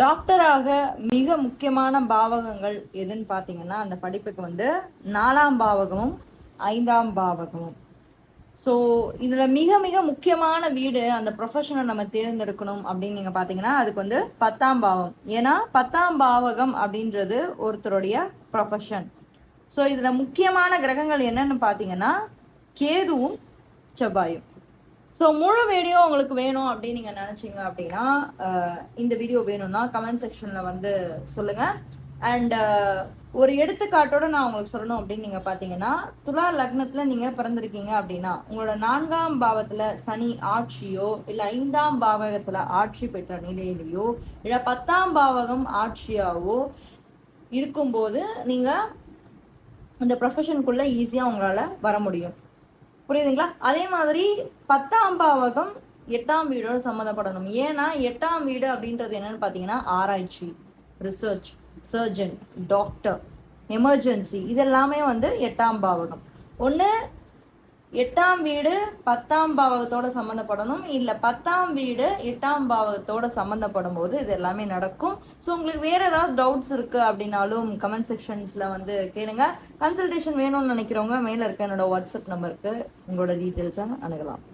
டாக்டராக மிக முக்கியமான பாவகங்கள் எதுன்னு பார்த்தீங்கன்னா அந்த படிப்புக்கு வந்து நாலாம் பாவகமும் ஐந்தாம் பாவகமும். ஸோ இதில் மிக மிக முக்கியமான வீடு அந்த ப்ரொஃபஷனை நம்ம தேர்ந்தெடுக்கணும் அப்படின்னு நீங்கள் பார்த்தீங்கன்னா அதுக்கு வந்து பத்தாம் பாவம். ஏன்னா பத்தாம் பாவகம் அப்படின்றது ஒருத்தருடைய ப்ரொஃபஷன் ஸோ இதில் முக்கியமான கிரகங்கள் என்னன்னு பார்த்தீங்கன்னா கேதுவும் செவ்வாயும். ஸோ முழு வீடியோ உங்களுக்கு வேணும் அப்படின்னு நீங்கள் நினச்சிங்க அப்படின்னா இந்த வீடியோ வேணும்னா கமெண்ட் செக்ஷனில் வந்து சொல்லுங்கள் அண்ட் ஒரு எடுத்துக்காட்டோட நான் உங்களுக்கு சொல்லணும் அப்படின்னு நீங்கள் பார்த்தீங்கன்னா துலா லக்னத்தில் நீங்கள் பிறந்திருக்கீங்க அப்படின்னா உங்களோட நான்காம் பாவத்தில் சனி ஆட்சியோ இல்லை ஐந்தாம் பாவகத்தில் ஆட்சி பெற்ற நிலையிலையோ இல்லை பத்தாம் பாவகம் ஆட்சியாவோ இருக்கும்போது நீங்கள் இந்த ப்ரொஃபஷனுக்குள்ளே ஈஸியாக உங்களால் வர முடியும். புரியுதுங்களா? அதே மாதிரி பத்தாம் பாவகம் எட்டாம் வீடோட சம்மந்தப்படணும். ஏன்னா எட்டாம் வீடு அப்படின்றது என்னன்னு பார்த்தீங்கன்னா ஆராய்ச்சி ரிசர்ச் சர்ஜன் டாக்டர் எமர்ஜென்சி இதெல்லாமே வந்து எட்டாம் பாவகம். ஒன்று எட்டாம் வீடு பத்தாம் பாவகத்தோட சம்மந்தப்படணும் இல்லை பத்தாம் வீடு எட்டாம் பாவகத்தோட சம்மந்தப்படும் போது இது எல்லாமே நடக்கும். ஸோ உங்களுக்கு வேற ஏதாவது டவுட்ஸ் இருக்கு அப்படின்னாலும் கமெண்ட் செக்ஷன்ஸ்ல வந்து கேளுங்க. கன்சல்டேஷன் வேணும்னு நினைக்கிறவங்க மேல இருக்க என்னோட வாட்ஸ்அப் நம்பருக்கு உங்களோட டீட்டெயில்ஸை அணுகலாம்.